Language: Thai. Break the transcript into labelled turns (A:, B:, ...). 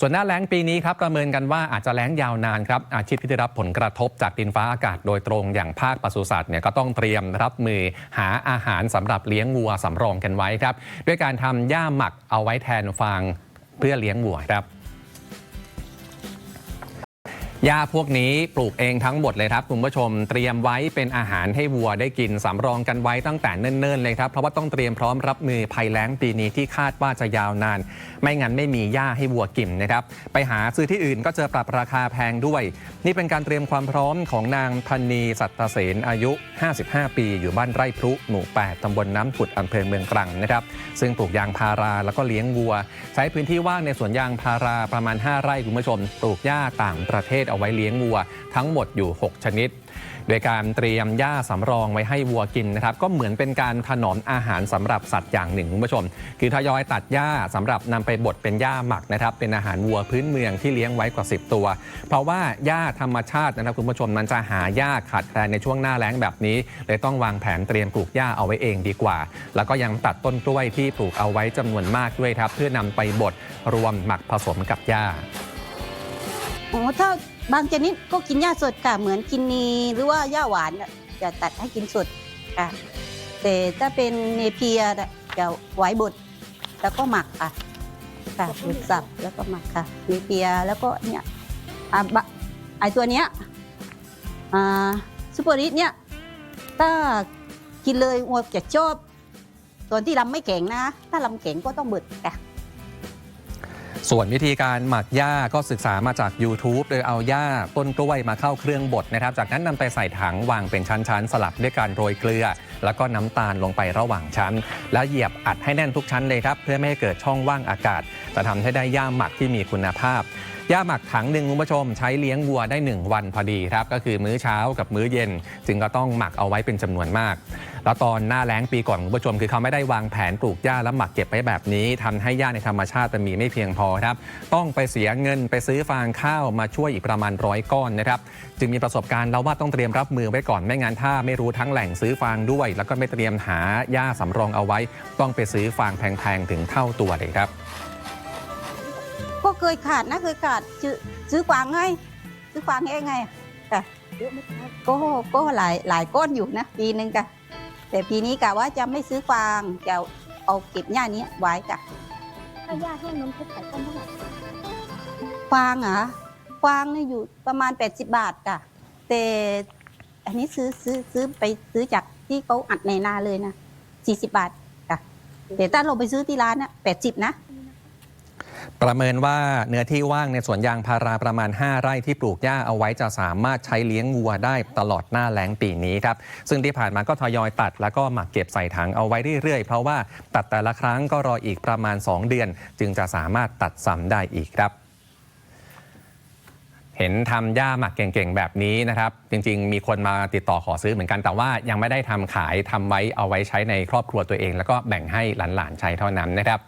A: ส่วนหน้าแล้งปีนี้ครับประเมินกันว่าอาจจะแล้งยาวนานครับอาชีพที่ได้รับผลกระทบจากดินฟ้าอากาศโดยตรงอย่างภาคปศุสัตว์เนี่ยก็ต้องเตรียมรับมือหาอาหารสำหรับเลี้ยงวัวสำรองกันไว้ครับ ด้วยการทำหญ้าหมักเอาไว้แทนฟางเพื่อเลี้ยงวัวครับ หญ้าพวกนี้ปลูกเองทั้งหมดเลยครับคุณผู้ชมเตรียมไว้เป็นอาหารให้วัวได้กินสำรองกันไว้ตั้งแต่เนิ่นๆเลยครับเพราะว่าต้องเตรียมพร้อมรับมือภัยแล้งปีนี้ที่คาดว่าจะยาวนาน ไม่งั้นไม่มีหญ้าให้วัวกินนะครับไปหาซื้อที่อื่นก็เจอปรับราคาแพงด้วย นี่เป็นการเตรียมความพร้อมของนางพันนีสัตเสนอายุ 55 ปี อยู่บ้านไร่พรุหมู่ 8 ตำบลน้ำผุดอำเภอเมืองตรังนะครับซึ่งปลูกยางพาราแล้วก็เลี้ยงวัว ใช้พื้นที่ว่างในสวนยางพาราประมาณ 5 ไร่คุณผู้ชมปลูกหญ้าต่างประเทศเอาไว้เลี้ยงวัวทั้งหมดอยู่ 6 ชนิด โดยการเตรียมหญ้าสำรองไว้ให้วัวกินนะครับก็เหมือนเป็นการถนอมอาหารสำหรับสัตว์อย่างหนึ่งคุณผู้ชม คือทยอยตัดหญ้าสำหรับนำไปบดเป็นหญ้าหมักนะครับเป็นอาหารวัวพื้นเมืองที่เลี้ยงไว้กว่า 10 ตัว เพราะว่าหญ้าธรรมชาตินะครับคุณผู้ชมมันจะหายากขาดแคลนในช่วงหน้าแล้งแบบนี้เลยต้องวางแผนเตรียมปลูกหญ้าเอาไว้เองดีกว่า แล้วก็ยังตัดต้นกล้วยที่ปลูกเอาไว้จำนวนมากด้วยครับเพื่อนำไปบดรวมหมักผสมกับหญ้า
B: อ๋อถ้าบางชนิดก็กินหญ้าสดค่ะ เหมือนกินนีหรือว่าหญ้าหวานน่ะจะตัดให้กินสดค่ะ แต่ถ้าเป็นเนเปียน่ะจะไว้บดแล้วก็หมักค่ะ ค่ะบดสับแล้วก็หมักค่ะ เนเปียแล้วก็เนี่ยอะบะไอตัวเนี้ยอ่าซูเปอร์ริสเนี่ยถ้ากินเลยวัวจะชอบตอนที่ลำไม่แข็งนะ ถ้าลำแข็งก็ต้องบดค่ะ
A: ส่วนวิธีการหมักหญ้าก็ศึกษามาจาก YouTube โดยเอาหญ้าต้นกล้วยมาเข้าเครื่องบดนะครับ จากนั้นนำไปใส่ถังวางเป็นชั้นๆ สลับด้วยการโรยเกลือ แล้วก็น้ำตาลลงไประหว่างชั้น แล้วเหยียบอัดให้แน่นทุกชั้นเลยครับ เพื่อไม่ให้เกิดช่องว่างอากาศ จะทำให้ได้หญ้าหมักที่มีคุณภาพ หญ้าหมักถังหนึ่งคุณผู้ชม ใช้เลี้ยงวัวได้ 1 วันพอดีครับ ก็คือมื้อเช้ากับมื้อเย็น จึงก็ต้องหมักเอาไว้เป็นจำนวนมาก แล้วตอนหน้าแล้งปีก่อนคุณผู้ชม คือเขาไม่ได้วางแผนปลูกหญ้าแล้วหมักเก็บไว้แบบนี้ทำให้หญ้าในธรรมชาติมันมีไม่เพียงพอครับ ต้องไปเสียเงินไปซื้อฟางข้าวมาช่วยอีกประมาณร้อยก้อนนะครับ จึงมีประสบการณ์แล้วว่าต้องเตรียมรับมือไว้ก่อนไม่งั้นถ้าไม่รู้ทั้งแหล่งซื้อฟางด้วย แล้วก็ไม่เตรียมหาหญ้าสำรองเอาไว้ ต้องไปซื้อฟางแพงๆถึงเท่าตัวเลยครับ
B: ก็เคยขาดนะเคยขาดซื้อซื้อกวางไงซื้อกวางให้ไงอะค่ะก็ก็หลายหลายก้อนอยู่นะปีหนึ่งกะแต่ปีนี้กะว่าจะไม่ซื้อกวางจะเอาเก็บหญ้านี้ไว้กะ
C: ถ้าหญ้าแห้งนมเพชรขายต้นเท่าไหร่
B: กวางเหรอกวางนี่อยู่ประมาณ 80 บาทกะแต่อันนี้ซื้อซื้อซื้อไปซื้อจากที่เขาอัดในนาเลยนะ40 บาทกะแต่ถ้าเราไปซื้อที่ร้านน่ะ80นะ
A: ประเมินว่าเนื้อที่ว่างในสวนยางพาราประมาณ 5 ไร่ที่ปลูกหญ้าเอาไว้จะสามารถใช้เลี้ยงวัวได้ตลอดหน้าแล้งปีนี้ครับ ซึ่งที่ผ่านมาก็ทยอยตัด แล้วก็หมักเก็บใส่ถังเอาไว้เรื่อยๆ เพราะว่าตัดแต่ละครั้งก็รออีกประมาณ 2 เดือน จึงจะสามารถตัดซ้ำได้อีกครับเห็นทำหญ้าหมักเก่งๆ แบบนี้นะครับ จริงๆ มีคนมาติดต่อขอซื้อเหมือนกัน แต่ว่ายังไม่ได้ทำขายทำไว้เอาไว้ใช้ในครอบครัวตัวเอง แล้วก็แบ่งให้หลานๆ ใช้เท่านั้นนะครับ